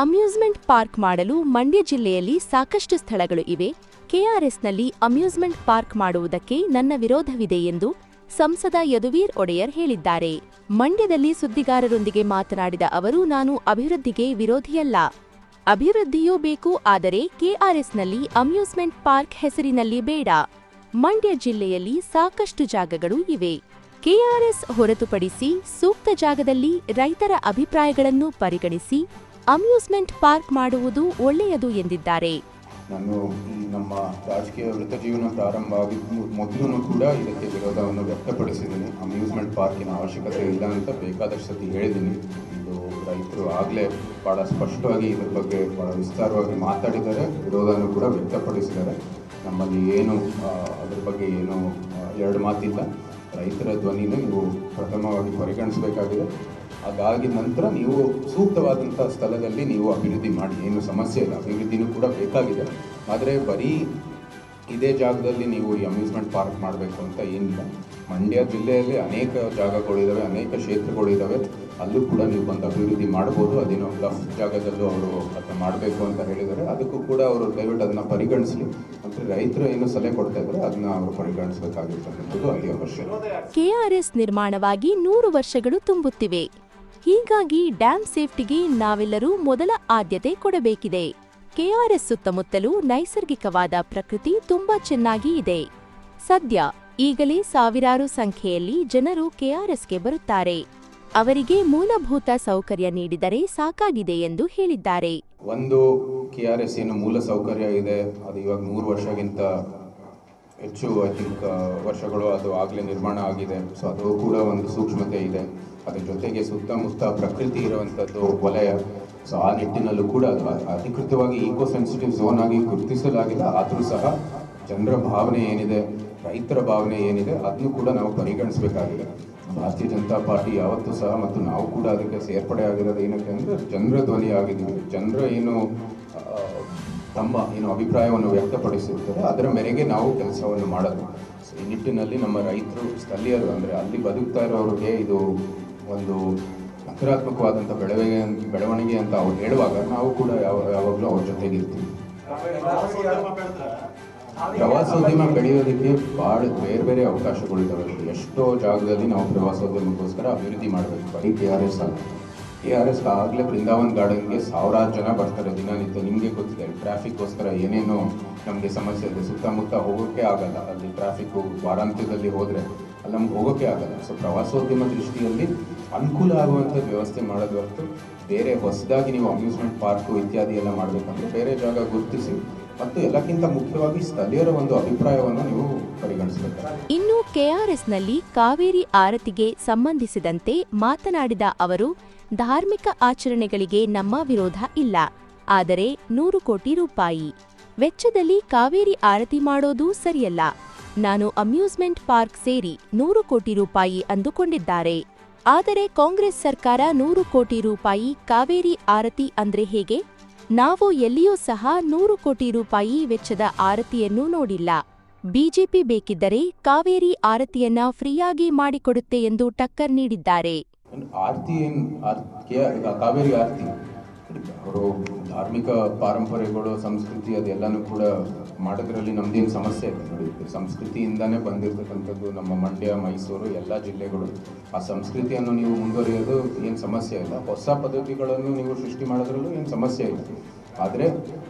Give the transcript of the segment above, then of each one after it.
Amusement park ಮಾಡಲು ಮಂಡ್ಯ ಜಿಲ್ಲೆಯಲ್ಲಿ ಸಾಕಷ್ಟು ಸ್ಥಳಗಳು ಇವೆ. ಕೆಆರ್ಎಸ್ನಲ್ಲಿ ಅಮ್ಯೂಸ್ಮೆಂಟ್ ಪಾರ್ಕ್ ಮಾಡುವುದಕ್ಕೆ ನನ್ನ ವಿರೋಧವಿದೆ ಎಂದು ಸಂಸದ ಯದುವೀರ್ ಒಡೆಯರ್ ಹೇಳಿದ್ದಾರೆ. ಮಂಡ್ಯದಲ್ಲಿ ಸುದ್ದಿಗಾರರೊಂದಿಗೆ ಮಾತನಾಡಿದ ಅವರು, ನಾನು ಅಭಿವೃದ್ಧಿಗೆ ವಿರೋಧಿಯಲ್ಲ. ಅಭಿವೃದ್ಧಿಯೂ ಬೇಕು, ಆದರೆ ಕೆಆರ್ಎಸ್ನಲ್ಲಿ ಅಮ್ಯೂಸ್ಮೆಂಟ್ ಪಾರ್ಕ್ ಹೆಸರಿನಲ್ಲಿ ಬೇಡ. ಮಂಡ್ಯ ಜಿಲ್ಲೆಯಲ್ಲಿ ಸಾಕಷ್ಟು ಜಾಗಗಳು ಇವೆ. ಕೆಆರ್ಎಸ್ ಹೊರತುಪಡಿಸಿ ಸೂಕ್ತ ಜಾಗದಲ್ಲಿ ರೈತರ ಅಭಿಪ್ರಾಯಗಳನ್ನು ಪರಿಗಣಿಸಿ ಅಮ್ಯೂಸ್ಮೆಂಟ್ ಪಾರ್ಕ್ ಮಾಡುವುದು ಒಳ್ಳೆಯದು ಎಂದಿದ್ದಾರೆ. ನಾನು ನಮ್ಮ ರಾಜಕೀಯ ವೃತ್ತ ಜೀವನ ಪ್ರಾರಂಭ ಆಗಿದ್ದು ಮೊದಲು ಕೂಡ ಇದಕ್ಕೆ ವಿರೋಧವನ್ನು ವ್ಯಕ್ತಪಡಿಸಿದ್ದೀನಿ. ಅಮ್ಯೂಸ್ಮೆಂಟ್ ಪಾರ್ಕಿನ ಅವಶ್ಯಕತೆ ಇಲ್ಲ ಅಂತ ಬೇಕಾದಷ್ಟು ಹೇಳಿದ್ದೀನಿ. ಇದು ರೈತರು ಆಗಲೇ ಭಾಳ ಸ್ಪಷ್ಟವಾಗಿ ಇದ್ರ ಬಗ್ಗೆ ಭಾಳ ವಿಸ್ತಾರವಾಗಿ ಮಾತಾಡಿದ್ದಾರೆ. ವಿರೋಧವನ್ನು ಕೂಡ ವ್ಯಕ್ತಪಡಿಸಿದ್ದಾರೆ. ನಮ್ಮಲ್ಲಿ ಏನು ಅದ್ರ ಬಗ್ಗೆ ಏನು ಎರಡು ಮಾತಿಲ್ಲ. ರೈತರ ಧ್ವನಿನ ನೀವು ಪ್ರಥಮವಾಗಿ ಪರಿಗಣಿಸಬೇಕಾಗಿದೆ. ಅದಾಗಿದ ನಂತರ ನೀವು ಸೂಕ್ತವಾದಂಥ ಸ್ಥಳದಲ್ಲಿ ನೀವು ಅಭಿವೃದ್ಧಿ ಮಾಡಿ. ಏನು ಸಮಸ್ಯೆ ಇಲ್ಲ. ಅಭಿವೃದ್ಧಿನೂ ಕೂಡ ಬೇಕಾಗಿದೆ. ಆದರೆ ಬರೀ ಇದೇ ಜಾಗದಲ್ಲಿ ನೀವು ಈ ಅಮ್ಯೂಸ್ಮೆಂಟ್ ಪಾರ್ಕ್ ಮಾಡಬೇಕು ಅಂತ ಏನಿಲ್ಲ. ಮಂಡ್ಯ ಜಿಲ್ಲೆಯಲ್ಲಿ ಅನೇಕ ಜಾಗಗಳಿದ್ದಾವೆ ಅನೇಕ ಕ್ಷೇತ್ರಗಳಿದ್ದಾವೆ ಅಲ್ಲೂ ಕೂಡ ನೀವು ಬಂದು ಅಭಿವೃದ್ಧಿ ಮಾಡ್ಬೋದು. ಅದೇನೋ ಗಫ್ ಜಾಗದಲ್ಲೂ ಅವರು ಅದನ್ನ ಮಾಡಬೇಕು ಅಂತ ಹೇಳಿದ್ದಾರೆ. ಅದಕ್ಕೂ ಕೂಡ ಅವರು ದಯವಿಟ್ಟು ಅದನ್ನು ಪರಿಗಣಿಸಲಿ. ಅಂದರೆ ರೈತರು ಏನು ಸಲಹೆ ಕೊಡ್ತಾ ಇದ್ದಾರೆ, ಅದನ್ನ ಅವರು ಪರಿಗಣಿಸಬೇಕಾಗಿರ್ತಕ್ಕಂಥದ್ದು ಅಲ್ಲಿ ಅವಶ್ಯ. ಕೆಆರ್ಎಸ್ ನಿರ್ಮಾಣವಾಗಿ ನೂರು ವರ್ಷಗಳು ತುಂಬುತ್ತಿವೆ. ಹೀಗಾಗಿ ಡ್ಯಾಂ ಸೇಫ್ಟಿಗೆ ನಾವೆಲ್ಲರೂ ಮೊದಲ ಆದ್ಯತೆ ಕೊಡಬೇಕಿದೆ. ಕೆಆರ್ಎಸ್ ಸುತ್ತಮುತ್ತಲೂ ನೈಸರ್ಗಿಕವಾದ ಪ್ರಕೃತಿ ತುಂಬಾ ಚೆನ್ನಾಗಿ ಇದೆ. ಸದ್ಯ ಈಗಲೇ ಸಾವಿರಾರು ಸಂಖ್ಯೆಯಲ್ಲಿ ಜನರು ಕೆಆರ್ಎಸ್ಗೆ ಬರುತ್ತಾರೆ. ಅವರಿಗೆ ಮೂಲಭೂತ ಸೌಕರ್ಯ ನೀಡಿದರೆ ಸಾಕಾಗಿದೆ ಎಂದು ಹೇಳಿದ್ದಾರೆ. ಒಂದು ಕೆ ಆರ್ ಮೂಲ ಸೌಕರ್ಯ ಇದೆ. ಅದು ಇವಾಗ ನೂರು ವರ್ಷಗಿಂತ ಹೆಚ್ಚು ವರ್ಷಗಳು ಅದು ಆಗಲೇ ನಿರ್ಮಾಣ ಆಗಿದೆ. ಸೊ ಅದು ಕೂಡ ಒಂದು ಸೂಕ್ಷ್ಮತೆ ಇದೆ. ಅದ್ರ ಜೊತೆಗೆ ಸುತ್ತಮುತ್ತ ಪ್ರಕೃತಿ ಇರುವಂಥದ್ದು ವಲಯ ಸೊ ಆ ನಿಟ್ಟಿನಲ್ಲೂ ಕೂಡ ಅದು ಅಧಿಕೃತವಾಗಿ ಈಕೋ ಸೆನ್ಸಿಟಿವ್ ಝೋನ್ ಆಗಿ ಗುರುತಿಸಲಾಗಿಲ್ಲ ಆದರೂ ಸಹ ಜನರ ಭಾವನೆ ಏನಿದೆ, ರೈತರ ಭಾವನೆ ಏನಿದೆ ಅದನ್ನು ಕೂಡ ನಾವು ಪರಿಗಣಿಸಬೇಕಾಗಿದೆ. ಭಾರತೀಯ ಜನತಾ ಪಾರ್ಟಿ ಯಾವತ್ತೂ ಸಹ ಮತ್ತು ನಾವು ಕೂಡ ಅದಕ್ಕೆ ಸೇರ್ಪಡೆ ಆಗಿರೋದು ಏನಕ್ಕೆ ಅಂದರೆ ಜನರ ಧ್ವನಿ ಆಗಿದ್ದೀವಿ ಜನರ ಏನು ತಮ್ಮ ಏನು ಅಭಿಪ್ರಾಯವನ್ನು ವ್ಯಕ್ತಪಡಿಸಿರ್ತಾರೆ. ಅದರ ಮೇರೆಗೆ ನಾವು ಕೆಲಸವನ್ನು ಮಾಡೋದು. ಸೊ ಈ ನಿಟ್ಟಿನಲ್ಲಿ ನಮ್ಮ ರೈತರು, ಸ್ಥಳೀಯರು ಅಂದರೆ ಅಲ್ಲಿ ಬದುಕ್ತಾ ಇರೋರಿಗೆ ಇದು ಒಂದು ಸಕಾರಾತ್ಮಕವಾದಂಥ ಬೆಳವಣಿಗೆ ಬೆಳವಣಿಗೆ ಅಂತ ಅವ್ರು ಹೇಳುವಾಗ ನಾವು ಕೂಡ ಯಾವ, ಯಾವಾಗಲೂ ಅವ್ರ ಜೊತೆಗಿರ್ತೀವಿ ಪ್ರವಾಸೋದ್ಯಮ ಬೆಳೆಯೋದಕ್ಕೆ ಭಾಳ ಬೇರೆ ಬೇರೆ ಅವಕಾಶಗಳಿದ್ದಾವೆ ಎಷ್ಟೋ ಜಾಗದಲ್ಲಿ ನಾವು ಪ್ರವಾಸೋದ್ಯಮಕ್ಕೋಸ್ಕರ ಅಭಿವೃದ್ಧಿ ಮಾಡಬೇಕು. ಬರೀ ಕೆ ಆರ್ ಎಸ್ ಅಲ್ಲ. ಕೆ ಆರ್ ಎಸ್ ಆಗಲೇ ಬೃಂದಾವನ್ ಗಾರ್ಡನ್ಗೆ ಸಾವಿರಾರು ಜನ ಬರ್ತಾರೆ ದಿನನಿತ್ಯ. ನಿಮಗೆ ಗೊತ್ತಿದೆ ಟ್ರಾಫಿಕ್ಗೋಸ್ಕರ ಏನೇನೋ ನಮಗೆ ಸಮಸ್ಯೆ ಇದೆ. ಸುತ್ತಮುತ್ತ ಹೋಗೋಕ್ಕೆ ಆಗಲ್ಲ. ಅಲ್ಲಿ ಟ್ರಾಫಿಕ್ಕು ವಾರಾಂತ್ಯದಲ್ಲಿ ಹೋದರೆ ಅಲ್ಲಿ ನಮ್ಗೆ ಹೋಗೋಕ್ಕೆ ಆಗಲ್ಲ. ಸೊ ಪ್ರವಾಸೋದ್ಯಮ ದೃಷ್ಟಿಯಲ್ಲಿ ಅನುಕೂಲ ಆಗುವಂಥ ವ್ಯವಸ್ಥೆ ಮಾಡೋದು ಹೊರತು ಬೇರೆ ಹೊಸದಾಗಿ ನೀವು ಅಮ್ಯೂಸ್ಮೆಂಟ್ ಪಾರ್ಕು ಇತ್ಯಾದಿ ಎಲ್ಲ ಮಾಡಬೇಕಂದ್ರೆ ಬೇರೆ ಜಾಗ ಗುರುತಿಸಿ ಮತ್ತು ಎಲ್ಲಕ್ಕಿಂತ ಮುಖ್ಯವಾಗಿ ಸ್ಥಳೀಯರ ಒಂದು ಅಭಿಪ್ರಾಯವನ್ನು ನೀವು ಪರಿಗಣಿಸಬೇಕು ಇನ್ನು ಕೆಆರ್ಎಸ್ನಲ್ಲಿ ಕಾವೇರಿ ಆರತಿಗೆ ಸಂಬಂಧಿಸಿದಂತೆ ಮಾತನಾಡಿದ ಅವರು, ಧಾರ್ಮಿಕ ಆಚರಣೆಗಳಿಗೆ ನಮ್ಮ ವಿರೋಧ ಇಲ್ಲ, ಆದರೆ ನೂರು ಕೋಟಿ ರೂಪಾಯಿ. ವೆಚ್ಚದಲ್ಲಿ ಕಾವೇರಿ ಆರತಿ ಮಾಡೋದು ಸರಿಯಲ್ಲ. ನಾನು ಅಮ್ಯೂಸ್ಮೆಂಟ್ ಪಾರ್ಕ್ ಸೇರಿ ನೂರು ಕೋಟಿ ರೂಪಾಯಿ ಅಂದುಕೊಂಡಿದ್ದಾರೆ. ಆದರೆ ಕಾಂಗ್ರೆಸ್ ಸರ್ಕಾರ ನೂರು ಕೋಟಿ ರೂಪಾಯಿ ಕಾವೇರಿ ಆರತಿ ಅಂದ್ರೆ ಹೇಗೆ? ನಾವು ಎಲ್ಲಿಯೂ ಸಹ ನೂರು ಕೋಟಿ ರೂಪಾಯಿ ವೆಚ್ಚದ ಆರತಿಯನ್ನು ನೋಡಿಲ್ಲ. ಬಿಜೆಪಿ ಬೇಕಿದ್ದರೆ ಕಾವೇರಿ ಆರತಿಯನ್ನ ಫ್ರೀಯಾಗಿ ಮಾಡಿಕೊಡುತ್ತೆ ಎಂದು ಟಕ್ಕರ್ ನೀಡಿದ್ದಾರೆ. ಆರತಿ ಕಾವೇರಿ ಆರತಿ? ಅವರು ಧಾರ್ಮಿಕ ಪಾರಂಪರೆಗಳು, ಸಂಸ್ಕೃತಿ ಅದೆಲ್ಲನೂ ಕೂಡ ಮಾಡೋದ್ರಲ್ಲಿ ನಮ್ದೇನು ಸಮಸ್ಯೆ ಇದೆ ನೋಡಿ. ಸಂಸ್ಕೃತಿಯಿಂದಾನೇ ಬಂದಿರತಕ್ಕಂಥದ್ದು ನಮ್ಮ ಮಂಡ್ಯ, ಮೈಸೂರು ಎಲ್ಲ ಜಿಲ್ಲೆಗಳು. ಆ ಸಂಸ್ಕೃತಿಯನ್ನು ನೀವು ಮುಂದುವರಿಯೋದು ಏನು ಸಮಸ್ಯೆ ಇಲ್ಲ. ಹೊಸ ಪದ್ಧತಿಗಳನ್ನು ನೀವು ಸೃಷ್ಟಿ ಮಾಡೋದ್ರಲ್ಲೂ ಏನು ಸಮಸ್ಯೆ ಇಲ್ಲ. ಆದರೆ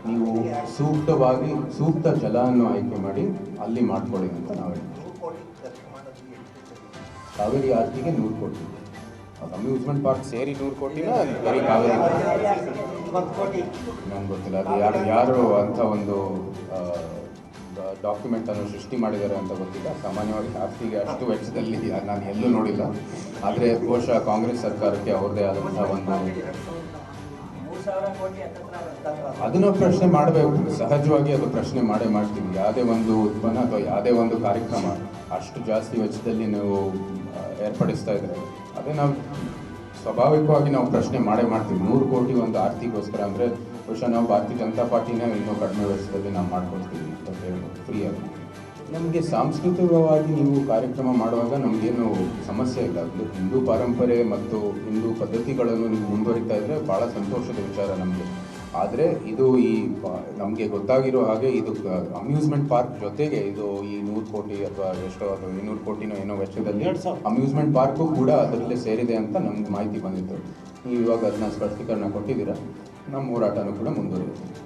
ನೀವು ಸೂಕ್ತವಾಗಿ ಸೂಕ್ತ ಜಲವನ್ನು ಆಯ್ಕೆ ಮಾಡಿ ಅಲ್ಲಿ ಮಾಡ್ಕೊಳ್ಳಿ ಅಂತ ನಾವು ಹೇಳ್ತೀವಿ. ಕಾವೇರಿ ಆರ್ತಿಗೆ ನೂರು ಅಮ್ಯೂಸ್ಮೆಂಟ್ ಪಾರ್ಕ್ ಸೇರಿ ನೂರು ಕೋಟಿನ ನಂಗೆ ಗೊತ್ತಿಲ್ಲ ಅದು ಯಾರು ಯಾರು ಅಂತ ಒಂದು ಡಾಕ್ಯುಮೆಂಟ್ ಅನ್ನು ಸೃಷ್ಟಿ ಮಾಡಿದ್ದಾರೆ ಅಂತ ಗೊತ್ತಿಲ್ಲ. ಸಾಮಾನ್ಯವಾಗಿ ಆಸ್ತಿಗೆ ಅಷ್ಟು ವೆಚ್ಚದಲ್ಲಿ ನಾನು ಎಲ್ಲೂ ನೋಡಿಲ್ಲ. ಆದರೆ ಬಹುಶಃ ಕಾಂಗ್ರೆಸ್ ಸರ್ಕಾರಕ್ಕೆ ಅವ್ರದೇ ಆದಂಥ ಒಂದು ಅದನ್ನು ಪ್ರಶ್ನೆ ಮಾಡಬೇಕು. ಸಹಜವಾಗಿ ಅದು ಪ್ರಶ್ನೆ ಮಾಡೇ ಮಾಡ್ತೀವಿ. ಯಾವುದೇ ಒಂದು ಉತ್ಪನ್ನ ಅಥವಾ ಯಾವುದೇ ಒಂದು ಕಾರ್ಯಕ್ರಮ ಅಷ್ಟು ಜಾಸ್ತಿ ವೆಚ್ಚದಲ್ಲಿ ನೀವು ಏರ್ಪಡಿಸ್ತಾ ಇದ್ದಾರೆ. ಅದೇ ನಾವು ಸ್ವಾಭಾವಿಕವಾಗಿ ನಾವು ಪ್ರಶ್ನೆ ಮಾಡೇ ಮಾಡ್ತೀವಿ. ನೂರು ಕೋಟಿ ಒಂದು ಆರ್ತಿಗೋಸ್ಕರ ಅಂದರೆ ಬಹುಶಃ ನಾವು ಭಾರತೀಯ ಜನತಾ ಪಾರ್ಟಿನೇ ಇನ್ನೂ ಕಡಿಮೆ ವೆಚ್ಚದಲ್ಲಿ ನಾವು ಮಾಡ್ಕೊಡ್ತೀವಿ ಅಂತ ಹೇಳ್ಬೋದು ಫ್ರೀಯಾಗಿ ನಮಗೆ ಸಾಂಸ್ಕೃತಿಕವಾಗಿ ನೀವು ಕಾರ್ಯಕ್ರಮ ಮಾಡುವಾಗ ನಮಗೇನು ಸಮಸ್ಯೆ ಇಲ್ಲ. ಅದು ಹಿಂದೂ ಪರಂಪರೆ ಮತ್ತು ಹಿಂದೂ ಪದ್ಧತಿಗಳನ್ನು ನೀವು ಮುಂದುವರಿತಾ ಇದ್ದರೆ ಭಾಳ ಸಂತೋಷದ ವಿಚಾರ ನಮಗೆ. ಆದರೆ ಇದು ಈ ನಮಗೆ ಗೊತ್ತಾಗಿರೋ ಹಾಗೆ ಇದು ಅಮ್ಯೂಸ್ಮೆಂಟ್ ಪಾರ್ಕ್ ಜೊತೆಗೆ ಇದು ಈ ನೂರು ಕೋಟಿ ಅಥವಾ ಎಷ್ಟೋ ಅಥವಾ ಇನ್ನೂರು ಕೋಟಿನೋ ಏನೋ ವೆಚ್ಚದಲ್ಲಿ ಅಮ್ಯೂಸ್ಮೆಂಟ್ ಪಾರ್ಕು ಕೂಡ ಅದರಲ್ಲೇ ಸೇರಿದೆ ಅಂತ ನಮ್ಗೆ ಮಾಹಿತಿ ಬಂದಿತ್ತು. ನೀವು ಇವಾಗ ಅದನ್ನ ಸ್ಪಷ್ಟೀಕರಣ ಕೊಟ್ಟಿದ್ದೀರಾ ನಮ್ಮ ಹೋರಾಟನೂ ಕೂಡ ಮುಂದುವರಿಯುತ್ತೆ.